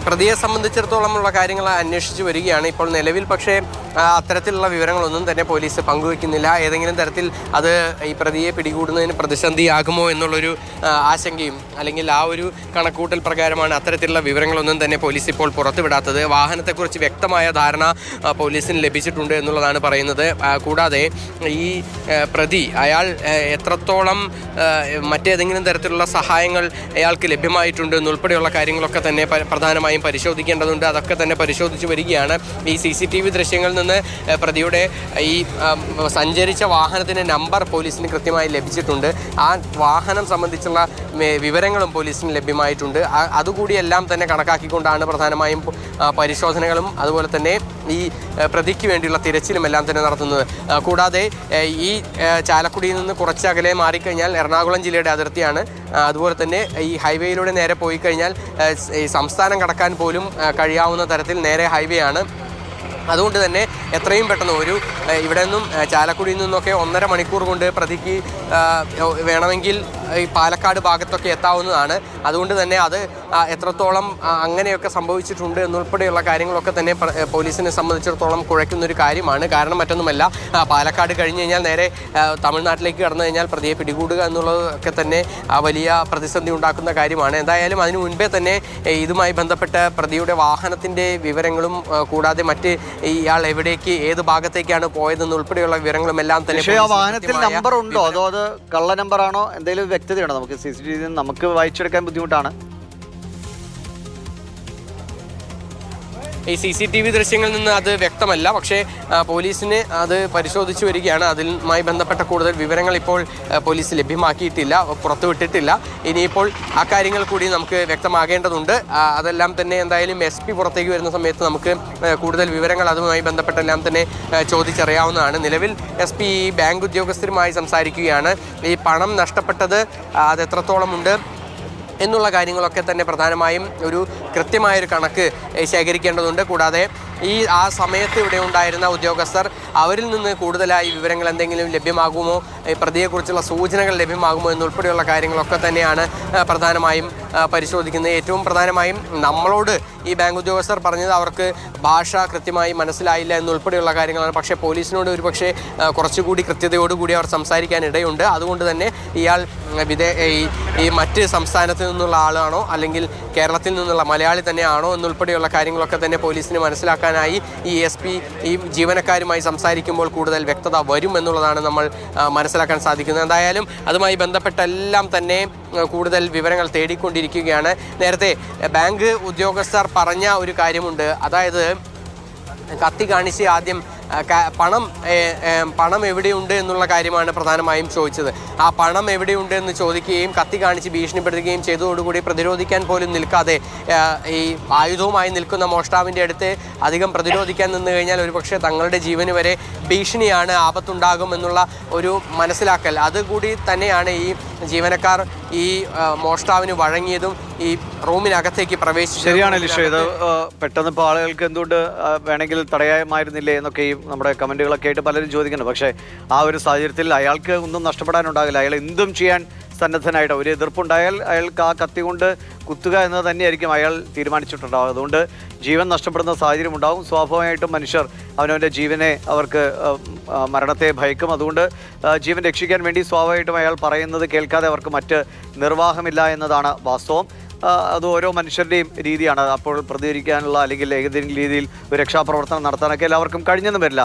പ്രതിയെ സംബന്ധിച്ചിടത്തോളമുള്ള കാര്യങ്ങൾ അന്വേഷിച്ച് വരികയാണ്. ഇപ്പോൾ നിലവിൽ പക്ഷേ അത്തരത്തിലുള്ള വിവരങ്ങളൊന്നും തന്നെ പോലീസ് പങ്കുവെക്കുന്നില്ല. ഏതെങ്കിലും തരത്തിൽ അത് ഈ പ്രതിയെ പിടികൂടുന്നതിന് പ്രതിസന്ധിയാകുമോ എന്നുള്ളൊരു ആശങ്കയും അല്ലെങ്കിൽ ആ ഒരു കണക്കൂട്ടൽ പ്രകാരമാണ് അത്തരത്തിലുള്ള വിവരങ്ങളൊന്നും തന്നെ പോലീസ് ഇപ്പോൾ പുറത്തുവിടാത്തത്. വാഹനത്തെക്കുറിച്ച് വ്യക്തമായ ധാരണ പോലീസിന് ലഭിച്ചിട്ടുണ്ട് എന്നുള്ളതാണ് പറയുന്നത്. കൂടാതെ ഈ പ്രതി അയാൾ എത്രത്തോളം മറ്റേതെങ്കിലും തരത്തിലുള്ള സഹായങ്ങൾ അയാൾക്ക് ലഭ്യമായിട്ടുണ്ട് എന്നുൾപ്പെടെയുള്ള കാര്യങ്ങളൊക്കെ തന്നെ പ്രധാനമായും പരിശോധിക്കേണ്ടതുണ്ട്. അതൊക്കെ തന്നെ പരിശോധിച്ച് വരികയാണ്. ഈ സി സി ടി വി ദൃശ്യങ്ങളിൽ നിന്ന് പ്രതിയുടെ ഈ സഞ്ചരിച്ച വാഹനത്തിന്റെ നമ്പർ പോലീസിന് കൃത്യമായി ലഭിച്ചിട്ടുണ്ട്. ആ വാഹനം സംബന്ധിച്ചുള്ള വിവരങ്ങളും പോലീസിന് ലഭ്യമായിട്ടുണ്ട്. അതുകൂടിയെല്ലാം തന്നെ കണക്കാക്കിക്കൊണ്ടാണ് പ്രധാനമായും പരിശോധനകളും അതുപോലെ തന്നെ ഈ പ്രതിക്ക് വേണ്ടിയുള്ള തിരച്ചിലും എല്ലാം തന്നെ നടത്തുന്നത്. കൂടാതെ ഈ ചാലക്കുടിയിൽ നിന്ന് കുറച്ച് അകലെ മാറിക്കഴിഞ്ഞാൽ എറണാകുളം ജില്ലയുടെ അതിർത്തിയാണ്. അതുപോലെ തന്നെ ഈ ഹൈവേയിലൂടെ നേരെ പോയി കഴിഞ്ഞാൽ സംസ്ഥാനം കടക്കാൻ പോലും കഴിയാവുന്ന തരത്തിൽ നേരെ ഹൈവേ ആണ് അതുകൊണ്ട് തന്നെ എത്രയും പെട്ടെന്ന് ഒരു ഇവിടെ നിന്നും ചാലക്കുടിയിൽ നിന്നൊക്കെ ഒന്നര മണിക്കൂർ കൊണ്ട് പ്രതിക്ക് വേണമെങ്കിൽ ഈ പാലക്കാട് ഭാഗത്തൊക്കെ എത്താവുന്നതാണ്. അതുകൊണ്ട് തന്നെ അത് എത്രത്തോളം അങ്ങനെയൊക്കെ സംഭവിച്ചിട്ടുണ്ട് എന്നുൾപ്പെടെയുള്ള കാര്യങ്ങളൊക്കെ തന്നെ പോലീസിനെ സംബന്ധിച്ചിടത്തോളം കുഴയ്ക്കുന്ന ഒരു കാര്യമാണ്. കാരണം മറ്റൊന്നുമല്ല പാലക്കാട് കഴിഞ്ഞ് കഴിഞ്ഞാൽ നേരെ തമിഴ്നാട്ടിലേക്ക് കടന്നു കഴിഞ്ഞാൽ പ്രതിയെ പിടികൂടുക എന്നുള്ളതൊക്കെ തന്നെ വലിയ പ്രതിസന്ധി ഉണ്ടാക്കുന്ന കാര്യമാണ്. എന്തായാലും അതിനു മുൻപേ തന്നെ ഇതുമായി ബന്ധപ്പെട്ട പ്രതിയുടെ വാഹനത്തിന്റെ വിവരങ്ങളും കൂടാതെ മറ്റ് ഇയാൾ എവിടേക്ക് ഏത് ഭാഗത്തേക്കാണ് പോയതെന്ന് ഉൾപ്പെടെയുള്ള വിവരങ്ങളും എല്ലാം തന്നെ വാഹനത്തിൽ നമ്പർ ഉണ്ടോ അതോ അത് കള്ള നമ്പറാണോ? എന്തെങ്കിലും വ്യക്തതയുണ്ടോ. നമുക്ക് സി സി ടി വി നമുക്ക് വായിച്ചെടുക്കാൻ ബുദ്ധിമുട്ടാണ്. ഈ സി സി ടി വി ദൃശ്യങ്ങളിൽ നിന്ന് അത് വ്യക്തമല്ല. പക്ഷേ പോലീസിന് അത് പരിശോധിച്ചു വരികയാണ്. അതിലുമായി ബന്ധപ്പെട്ട കൂടുതൽ വിവരങ്ങൾ ഇപ്പോൾ പോലീസ് ലഭ്യമാക്കിയിട്ടില്ല പുറത്തുവിട്ടിട്ടില്ല. ഇനിയിപ്പോൾ ആ കാര്യങ്ങൾ കൂടി നമുക്ക് വ്യക്തമാകേണ്ടതുണ്ട്. അതെല്ലാം തന്നെ എന്തായാലും എസ് പി പുറത്തേക്ക് വരുന്ന സമയത്ത് നമുക്ക് കൂടുതൽ വിവരങ്ങൾ അതുമായി ബന്ധപ്പെട്ടെല്ലാം തന്നെ ചോദിച്ചറിയാവുന്നതാണ്. നിലവിൽ എസ് പി ബാങ്ക് ഉദ്യോഗസ്ഥരുമായി സംസാരിക്കുകയാണ്. ഈ പണം നഷ്ടപ്പെട്ടത് അത് എത്രത്തോളമുണ്ട്? എന്നുള്ള കാര്യങ്ങളൊക്കെ തന്നെ പ്രധാനമായും ഒരു കൃത്യമായൊരു കണക്ക് ശേഖരിക്കേണ്ടതുണ്ട്. കൂടാതെ ഈ ആ സമയത്ത് ഇവിടെ ഉണ്ടായിരുന്ന ഉദ്യോഗസ്ഥർ അവരിൽ നിന്ന് കൂടുതലായി വിവരങ്ങൾ എന്തെങ്കിലും ലഭ്യമാകുമോ? പ്രതിയെക്കുറിച്ചുള്ള സൂചനകൾ ലഭ്യമാകുമോ എന്നുൾപ്പെടെയുള്ള കാര്യങ്ങളൊക്കെ തന്നെയാണ് പ്രധാനമായും പരിശോധിക്കുന്നത്. ഏറ്റവും പ്രധാനമായും നമ്മളോട് ഈ ബാങ്ക് ഉദ്യോഗസ്ഥർ പറഞ്ഞത് അവർക്ക് ഭാഷ കൃത്യമായി മനസ്സിലായില്ല എന്നുൾപ്പെടെയുള്ള കാര്യങ്ങളാണ്. പക്ഷേ പോലീസിനോട് ഒരു പക്ഷേ കുറച്ചുകൂടി കൃത്യതയോടുകൂടി അവർ സംസാരിക്കാൻ ഇടയുണ്ട് അതുകൊണ്ട് തന്നെ ഇയാൾ വിദേ ഈ മറ്റ് സംസ്ഥാനത്ത് നിന്നുള്ള ആളാണോ അല്ലെങ്കിൽ കേരളത്തിൽ നിന്നുള്ള മലയാളി തന്നെയാണോ എന്നുൾപ്പെടെയുള്ള കാര്യങ്ങളൊക്കെ തന്നെ പോലീസിന് മനസ്സിലാക്കാനായി ഈ എസ് പി ഈ ജീവനക്കാരുമായി സംസാരിക്കുമ്പോൾ കൂടുതൽ വ്യക്തത വരുമെന്നുള്ളതാണ് നമ്മൾ മനസ്സിലാക്കാൻ സാധിക്കുന്നത്. എന്തായാലും അതുമായി ബന്ധപ്പെട്ടെല്ലാം തന്നെ കൂടുതൽ വിവരങ്ങൾ തേടിക്കൊണ്ടിരിക്കുകയാണ്. നേരത്തെ ബാങ്ക് ഉദ്യോഗസ്ഥർ പറഞ്ഞ ഒരു കാര്യമുണ്ട്. അതായത് കത്തി കാണിച്ച് ആദ്യം പണം പണം എവിടെയുണ്ട് എന്നുള്ള കാര്യമാണ് പ്രധാനമായും ചോദിച്ചത്. ആ പണം എവിടെയുണ്ട് എന്ന് ചോദിക്കുകയും കത്തി കാണിച്ച് ഭീഷണിപ്പെടുത്തുകയും ചെയ്തതോടുകൂടി പ്രതിരോധിക്കാൻ പോലും നിൽക്കാതെ ഈ ആയുധവുമായി നിൽക്കുന്ന മോഷ്ടാവിന്റെ അടുത്ത് അധികം പ്രതിരോധിക്കാൻ നിന്ന് കഴിഞ്ഞാൽ ഒരുപക്ഷെ തങ്ങളുടെ ജീവന് വരെ ഭീഷണിയാണ് ആപത്തുണ്ടാകും എന്നുള്ള ഒരു മനസ്സിലാക്കൽ. അതുകൂടി തന്നെയാണ് ഈ ജീവനക്കാർ ഈ മോഷ്ടാവിന് വഴങ്ങിയതും ഈ റൂമിനകത്തേക്ക് പ്രവേശിച്ചു ശരിയാണ് ലിഷ. ഇത് പെട്ടെന്ന് ഇപ്പോൾ ആളുകൾക്ക് എന്തുകൊണ്ട് വേണമെങ്കിൽ തടയാമായിരുന്നില്ലേ എന്നൊക്കെ ഈ നമ്മുടെ കമന്റുകളൊക്കെ ആയിട്ട് പലരും ചോദിക്കുന്നുണ്ട്. പക്ഷേ ആ ഒരു സാഹചര്യത്തിൽ അയാൾക്ക് ഒന്നും നഷ്ടപ്പെടാനുണ്ടാകില്ല. അയാൾ എന്തും ചെയ്യാൻ സന്നദ്ധനായിട്ട് ഒരു എതിർപ്പുണ്ടായാൽ അയാൾക്ക് ആ കത്തി കൊണ്ട് കുത്തുക എന്നത് തന്നെയായിരിക്കും അയാൾ തീരുമാനിച്ചിട്ടുണ്ടാവുക. അതുകൊണ്ട് ജീവൻ നഷ്ടപ്പെടുന്ന സാഹചര്യം ഉണ്ടാവും. സ്വാഭാവികമായിട്ടും മനുഷ്യർ അവനവന്റെ ജീവനെ അവർക്ക് മരണത്തെ ഭയക്കും. അതുകൊണ്ട് ജീവൻ രക്ഷിക്കാൻ വേണ്ടി സ്വാഭാവികമായിട്ടും അയാൾ പറയുന്നത് കേൾക്കാതെ അവർക്ക് മറ്റ് നിർവാഹമില്ല എന്നതാണ് വാസ്തവം. അത് ഓരോ മനുഷ്യരുടെയും രീതിയാണ്. അപ്പോൾ പ്രതികരിക്കാനുള്ള അല്ലെങ്കിൽ ഏതെങ്കിലും രീതിയിൽ ഒരു രക്ഷാപ്രവർത്തനം നടത്താനൊക്കെ എല്ലാവർക്കും കഴിഞ്ഞെന്നും വരില്ല.